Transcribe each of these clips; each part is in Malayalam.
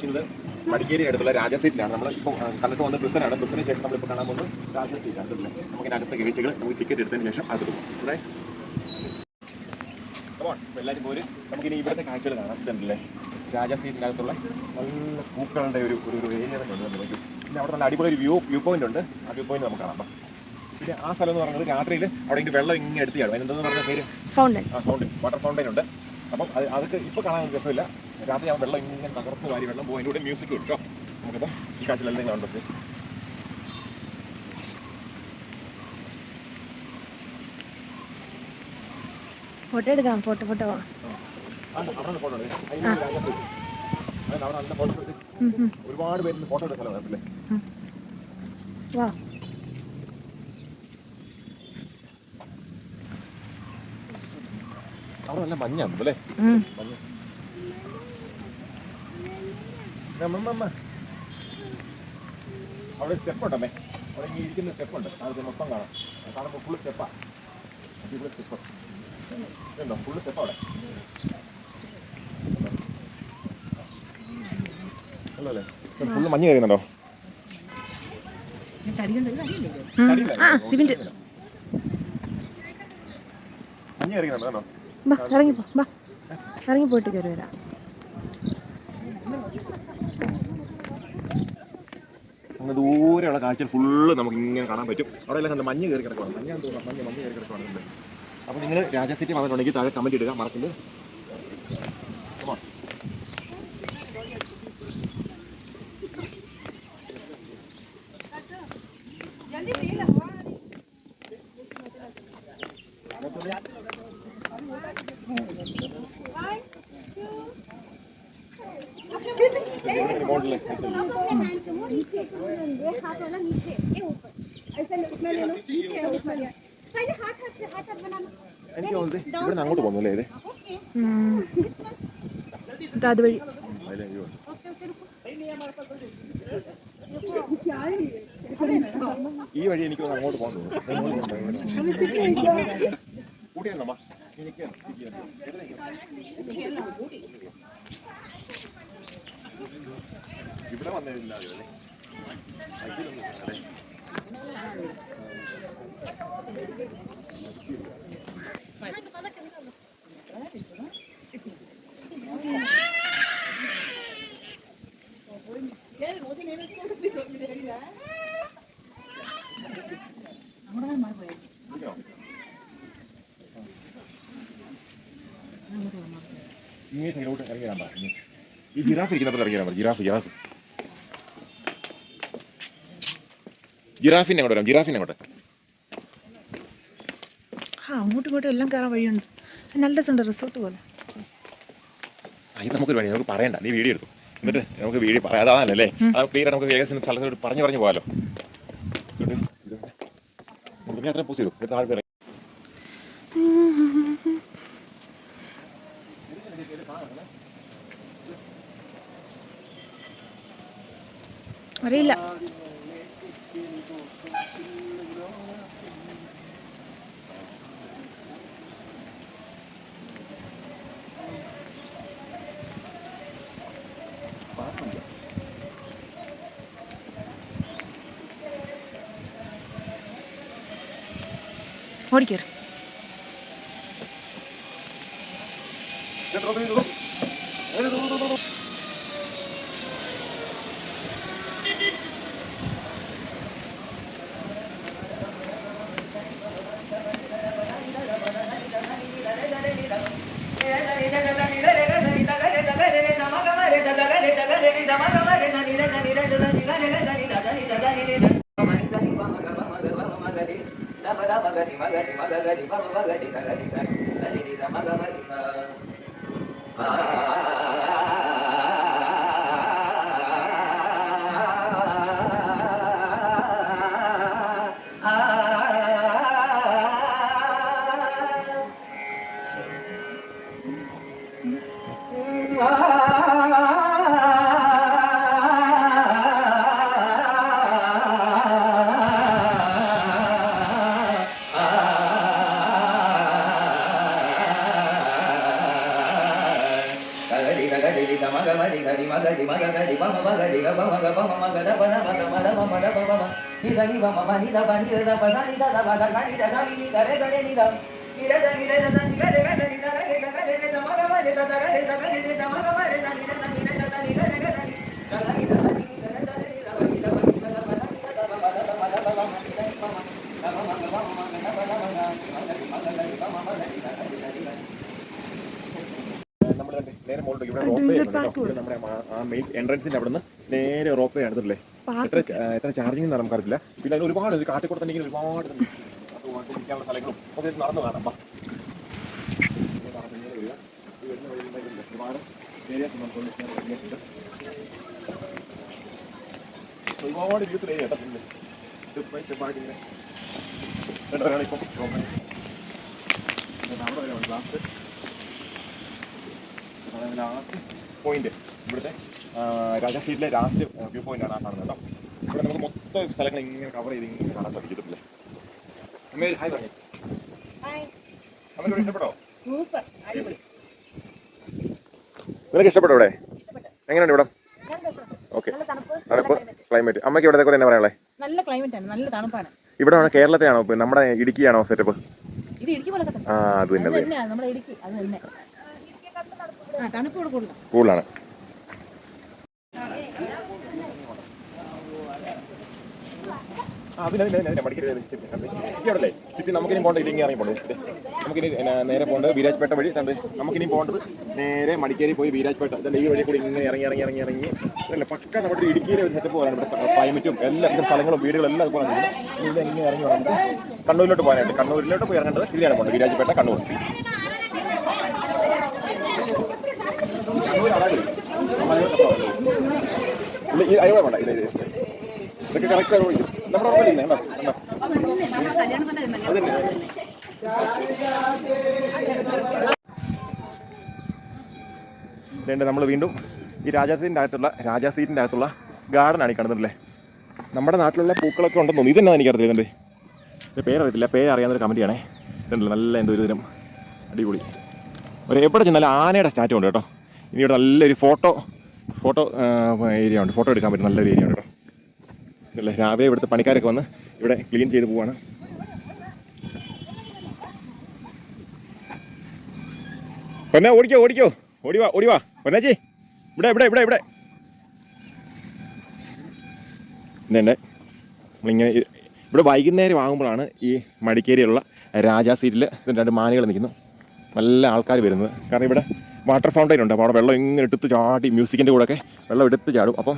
നിൽക്കുന്നത് മടിക്കേരി അടുത്തുള്ള രാജസീറ്റിലാണ് നമ്മൾ ഇപ്പോൾ കണ്ടിട്ട് വന്ന ബസ്സിനാണ്. ബസ്സിന് ശേഷം നമ്മളിപ്പോൾ കാണാൻ പോകുന്നത് രാജസീറ്റാണ് നമുക്ക് അടുത്ത ഗേറ്റുകൾ നമുക്ക് ടിക്കറ്റ് എടുത്തതിന് ശേഷം അത് പോകും അപ്പോൾ എല്ലാവരും പോര്. നമുക്കിനി ഇവിടുത്തെ കാഴ്ചകൾ കാണാം. ഇതുണ്ടല്ലേ? രാജസീറ്റിനകത്തുള്ള നല്ല പൂക്കളുടെ ഒരു ഒരു ഏരിയ തന്നെ ഉണ്ട് നമുക്ക് പിന്നെ അവിടെ നല്ല അടിപൊളി ഒരു വ്യൂ വ്യൂ പോയിന്റ് ഉണ്ട്. ആ വ്യൂ പോയിന്റ് നമുക്ക് കാണാം. പിന്നെ ആ സ്ഥലം എന്ന് പറയുന്നത് രാത്രിയിൽ അവിടെ എനിക്ക് വെള്ളം ഇങ്ങനെ എടുത്തിയാണ് അതിനെന്തെന്ന് പറഞ്ഞ പേര്? ഫൗണ്ടൻ ആ ഫൗണ്ടൻ വാട്ടർ ഫൗണ്ടൻ ഉണ്ട്. അപ്പം അത് അതൊക്കെ ഇപ്പോൾ കാണാൻ രസമില്ല. രാത്രി ആ വെള്ളം ഇങ്ങനെ തകർത്ത് വാരി വെള്ളം പോകും അതിന്റെ കൂടെ മ്യൂസിക് കിട്ടോ നമുക്കിപ്പോൾ ഈ കാഴ്ചയിലെല്ലാം കാണുന്നത് ഫോട്ടോ എടുക്കാം ഫോട്ടോ ഫോട്ടോ ഒരുപാട് പേര് ഫോട്ടോ എടുക്കാൻ വാ. അവിടെ നല്ല മഞ്ഞാണ് അല്ലേ? മഞ്ഞ. അവിടെ സ്റ്റെപ്പ് ഉണ്ടമ്മേ. അവിടെ ഇങ്ങനെ ഇരിക്കുന്ന സ്റ്റെപ്പ് ഉണ്ട്. അത് മൊത്തം കാണാം. കാണുമ്പോൾ ഫുള്ള് സ്റ്റെപ്പാ അടിപൊളി സ്റ്റെപ്പ് ഉണ്ടോ ഫുള്ള് സ്റ്റെപ്പ് അവിടെ. അല്ലേ ഫുള്ള് മഞ്ഞ് കയറുന്നുണ്ടോ മഞ്ഞ് ബാ ഇറങ്ങിപ്പോ ഇറങ്ങി പോയിട്ട് കയറി വരാം. അങ്ങ് ദൂരെയുള്ള കാഴ്ച ഫുള്ള് നമുക്ക് ഇങ്ങനെ കാണാൻ പറ്റും. അവിടെ എല്ലാം കണ്ട് മഞ്ഞ് കയറി കിടക്കുവാണ്. മഞ്ഞ മഞ്ഞ് മഞ്ഞ് കയറി കിടക്കുവാണ് അപ്പോൾ നിങ്ങൾ രാജസിറ്റി വന്നിട്ടുണ്ടെങ്കിൽ താഴെ കമന്റ് ഇടുക. Come on. हाथ वाला नीचे ये ऊपर ऐसा उतना ले लो नीचे उतना ले पहले हाथ हाथ से हाथ हाथ बनाना എനിക്ക് തോന്നുന്നത് ഇവിടെ നിന്ന് അങ്ങോട്ട് പോകുന്നു അല്ലേ ഇത് ओके ഉം. ഇത് അതുവഴി അതിലെ view. ഈ വഴി എനിക്ക് തോന്നുന്നു അങ്ങോട്ട് പോകാൻ തോന്നുന്നു കൂടിയെന്നമ്മ എനിക്ക് ഇവിടെ വന്നിട്ടില്ല അല്ലേ അതിലൊന്നും അതെ വിളിക്കണോ? ഇങ്ങേ സൈഡിലോട്ട് ഇറങ്ങി വരാൻ പറ ഇങ്ങേ. ഈ ജിറാഫ് ഇരിക്കുന്നപ്പോൾ ഇറങ്ങി വരാൻ പറ ജിറാഫ് ജിറാഫ്. ജിറാഫിനെ അങ്ങോട്ട് വരാം. ജിറാഫിനെ അങ്ങോട്ട്. ആ അങ്ങോട്ടും ഇങ്ങോട്ടും എല്ലാം കയറാൻ വഴിയുണ്ട്. നല്ല രസമുണ്ട് റിസോർട്ട് പോലെ. ആ, ഇത് നമുക്കൊരു വഴി നമുക്ക് പറയണ്ട. നീ വീഡിയോ എന്നിട്ട് നമുക്ക് വീഡിയോ പറയാം അതാണല്ലേ അത് ക്ലിയർ നമുക്ക് വേഗം പറഞ്ഞു പറഞ്ഞു പോകാലോ. അത്ര പോസ് ചെയ്തു. എന്നിട്ട് താഴെ ഇറങ്ങി. അറിയില്ല. ഓടിക്കേറ് మగని మగని మగని మగ మగని కగని కని నిద మగ మగని Ah గరి గమ గరి గరి మగ గరి మగ గరి మమ మగ గరి గమ మగ మమ మగ దప దప దమ దమ మద పమ ని గరి మమ మ ని దప ని దప ద ని దప గ గ ని దప ని గరే గరే ని దప ని రే ని రే ద ని గరే గరే ని ద గరే గరే ని దమ గమ ని ద గరే ద గరే ని దమ గమ ని ద ని రే ద നമ്മുടെ ആ- മെയിൻ എൻട്രൻസിന്റെ അവിടെ നിന്ന് നേരെ റോപ്പ് എടുത്തില്ലേ എത്ര ച- എത്ര ചാർജിങ് എന്ന് നമുക്ക് അറിയില്ല പിന്നെ അതിന് ഒരുപാട് ഇത് കാട്ടിക്കൂടെ തന്നെ ഇങ്ങനെ ഒരുപാട് ഇരിക്കാനുള്ള സ്ഥലങ്ങളും ഒക്കെ നടന്നു കാണാം വാ. ഒരുപാട്. ഒരുപാട് യൂസ് ഏരിയ കേട്ടോ പിന്നെ സ്റ്റെപ്പ് ബൈ സ്റ്റെപ്പ് ആയിട്ട് ഇങ്ങനെ ഒരാളിപ്പം ലാസ്റ്റ് ലാസ്റ്റ് പോയിന്റ് ഇവിടുത്തെ രാജാ സീറ്റിലെ ലാസ്റ്റ് വ്യൂ പോയിന്റ് ആണ് ആ കാണുന്നത് കേട്ടോ. ഇവിടെ നമുക്ക് മൊത്തം സ്ഥലങ്ങൾ ഇങ്ങനെ കവർ ചെയ്ത് ഇങ്ങനെ കാണാൻ സാധിക്കത്തില്ലേ? അമ്മേ ഹായ് പറഞ്ഞു? അമ്മയോട് ഇഷ്ടപ്പെട്ടോ? നിനക്ക് ഇഷ്ടപ്പെട്ടോ ഇവിടെ? എങ്ങനെയുണ്ട് ഇവിടെ? ഓക്കെ തണുപ്പ്. ക്ലൈമറ്റ് അമ്മയ്ക്ക് ഇവിടെ കുറിച്ച് എന്നാ പറയാനുള്ളത് നല്ല ക്ലൈമറ്റ് ആണ് നല്ല തണുപ്പാണ്. ഇവിടെ ആണോ കേരളത്തെയാണോ ആണോ നമ്മുടെ ഇടുക്കിയാണോ സെറ്റപ്പ് ഇത് ഇടുക്കി തന്നെ ആ അത് തന്നെ നമ്മുടെ ഇടുക്കി അത് തന്നെ. കൂടുതലാണ് സിറ്റി നമുക്കിനി പോകേണ്ടത് ഇതിങ്ങനെ ഇറങ്ങി പോകേണ്ടത് നമുക്കിനി നേരെ പോകേണ്ടത് വീരാജ്പേട്ട വഴി കണ്ട് നമുക്കിനി പോകേണ്ടത് നേരെ മടിക്കേരി പോയി വീരാജ്പേട്ട ഇതല്ല ഈ വഴി കൂടി ഇങ്ങനെ ഇറങ്ങി ഇറങ്ങി ഇറങ്ങി ഇറങ്ങി അല്ല പക്ക നമ്മുടെ ഇടുക്കിയിലെ ഒരു സെറ്റപ്പ് പോകാനാണ് ഇവിടെ ക്ലൈമറ്റും എല്ലാ സ്ഥലങ്ങളും വീടുകളും എല്ലാം അതുപോലെ. ഇവിടെ ഇങ്ങനെ ഇറങ്ങി വന്നിട്ട് കണ്ണൂരിലോട്ട് പോകാനായിട്ട് കണ്ണൂരിലോട്ട് പോയി ഇറങ്ങേണ്ടത് ഇതിലാണ് പോകേണ്ടത് വീരാജ്പേട്ട കണ്ണൂർ കണ്ണൂർ അതായത് ഇല്ല ഈ അയവ വേണ്ട ഇല്ല ഇത് ഇതൊക്കെ കറക്റ്റ് ആയി നമ്മുടെ കണ്ടോ അതന്നെ നമ്മൾ വീണ്ടും ഈ രാജാസീറ്റിന്റെ അകത്തുള്ള രാജാ സീറ്റിന്റെ അകത്തുള്ള ഗാർഡനാണ് ഈ അല്ലേ? നമ്മുടെ നാട്ടിലുള്ള പൂക്കളൊക്കെ ഉണ്ടെന്ന് തോന്നുന്നു. ഇതെന്നാ എനിക്കറിയില്ല ഇതിന്റെ ഇത് പേരറിയത്തില്ല. പേര് അറിയാവുന്നൊരു കമന്റിയാണേ ഇതുണ്ടല്ലോ നല്ല എന്തോ ഒരു തരം അടിപൊളി. ഒരു എവിടെ ചെന്നാലും ആനയുടെ സ്റ്റാറ്റു ഉണ്ട് കേട്ടോ. ഇനി ഇവിടെ നല്ലൊരു ഫോട്ടോ ഫോട്ടോ ഏരിയ ഉണ്ട്. ഫോട്ടോ എടുക്കാൻ പറ്റും നല്ലൊരു ഏരിയ ഉണ്ട് കേട്ടോ. ഇതല്ലേ രാവിലെ ഇവിടുത്തെ പണിക്കാരൊക്കെ വന്ന് ഇവിടെ ക്ലീൻ ചെയ്ത് പോവാണ്. പൊന്നെ ഓടിക്കോ ഓടിക്കോ. ഓടിവാ ഓടിവാ പൊന്നാച്ചി ഇവിടെ ഇവിടെ ഇവിടെ ഇവിടെ. ഇതന്നെ നമ്മളിങ്ങനെ ഇവിടെ വൈകുന്നേരം ആകുമ്പോഴാണ് ഈ മടിക്കേരിയുള്ള രാജാ സീറ്റിൽ രണ്ട് മാനുകൾ നിൽക്കുന്നു. നല്ല ആൾക്കാർ വരുന്നത്. കാരണം ഇവിടെ വാട്ടർ ഫൗണ്ടൈൻ ഉണ്ട്. അപ്പോൾ അവിടെ വെള്ളം ഇങ്ങനെ എടുത്ത് ചാടി മ്യൂസിക്കിന്റെ കൂടെയൊക്കെ വെള്ളം എടുത്ത് ചാടും. അപ്പം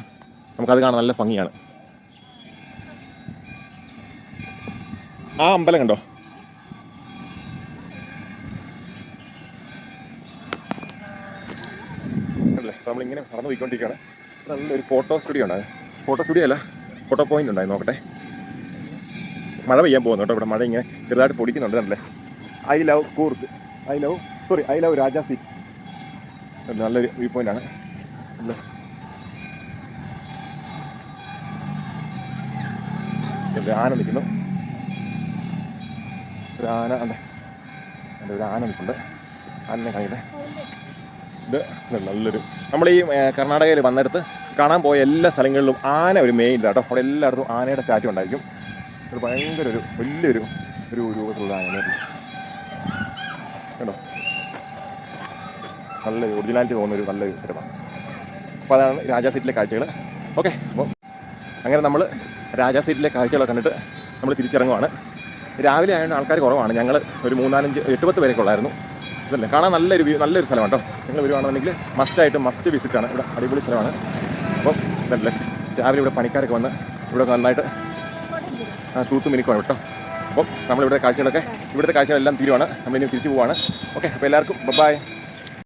നമുക്കത് കാണാൻ നല്ല ഭംഗിയാണ്. ആ അമ്പലം കണ്ടോ? അല്ലേ? നമ്മളിങ്ങനെ നടന്നു പോയിക്കൊണ്ടിരിക്കുകയാണ്. നല്ലൊരു ഫോട്ടോ സ്റ്റുഡിയോ ഉണ്ട് ഫോട്ടോ സ്റ്റുഡിയോ അല്ല ഫോട്ടോ പോയിന്റ് ഉണ്ടായി. നോക്കട്ടെ. മഴ പെയ്യാൻ പോകുന്നു കേട്ടോ. ഇവിടെ മഴ ഇങ്ങനെ ചെറുതായിട്ട് പൊടിക്കുന്നുണ്ട് അല്ലേ I love Coorg. I love sorry I love Raja seat നല്ലൊരു വ്യൂ ഒരു ആന നിൽക്കുന്നു. ഒരു ആന അതെ. അല്ല ഒരു ആന നിൽക്കുന്നുണ്ട് ആനനെ കാണിക്കട്ടെ. ഇത് നല്ലൊരു നമ്മൾ ഈ കർണാടകയിൽ വന്നിടത്ത് കാണാൻ പോയ എല്ലാ സ്ഥലങ്ങളിലും ആന ഒരു മെയിൻ കേട്ടോ. അവിടെ എല്ലായിടത്തും ആനയുടെ സ്റ്റാറ്റു ഉണ്ടായിരിക്കും. ഒരു ഭയങ്കര ഒരു വലിയൊരു ഒരു രൂപത്തിലുള്ള ആനയായിരുന്നു കേട്ടോ? നല്ല ഒറിജിനാലിറ്റി തോന്നുന്ന ഒരു നല്ലൊരു സിനിമ. അപ്പോൾ അതാണ് രാജാ സീറ്റിലെ കാഴ്ചകൾ ഓക്കെ അപ്പോൾ അങ്ങനെ നമ്മൾ രാജാ സീറ്റിലെ കാഴ്ചകളൊക്കെ കണ്ടിട്ട് നമ്മൾ തിരിച്ചിറങ്ങുവാണ്. രാവിലെ ആയതുകൊണ്ട് ആൾക്കാർ കുറവാണ്. ഞങ്ങൾ ഒരു മൂന്നാലഞ്ച് എട്ട് പത്ത് പേരൊക്കെ ഉള്ളായിരുന്നു. ഇതല്ലേ? കാണാൻ നല്ലൊരു വ്യൂ നല്ലൊരു സ്ഥലമാണ് കേട്ടോ. നിങ്ങൾ വരുവാണെന്നുണ്ടെങ്കിൽ മസ്റ്റായിട്ട് മസ്റ്റ് വിസിറ്റ് ആണ്. ഇവിടെ അടിപൊളി സ്ഥലമാണ്. അപ്പോൾ ഇതല്ലേ? രാവിലെ ഇവിടെ പണിക്കാരൊക്കെ വന്ന് ഇവിടെ നന്നായിട്ട് തൂത്ത് മിനിക്കുവാണ് കേട്ടോ. അപ്പോൾ നമ്മളിവിടെ കാഴ്ചകളൊക്കെ ഇവിടുത്തെ കാഴ്ചകളെല്ലാം തീരുവാണ്. നമ്മളിനി തിരിച്ചു പോവാണ്. ഓക്കെ അപ്പോൾ എല്ലാവർക്കും ബൈ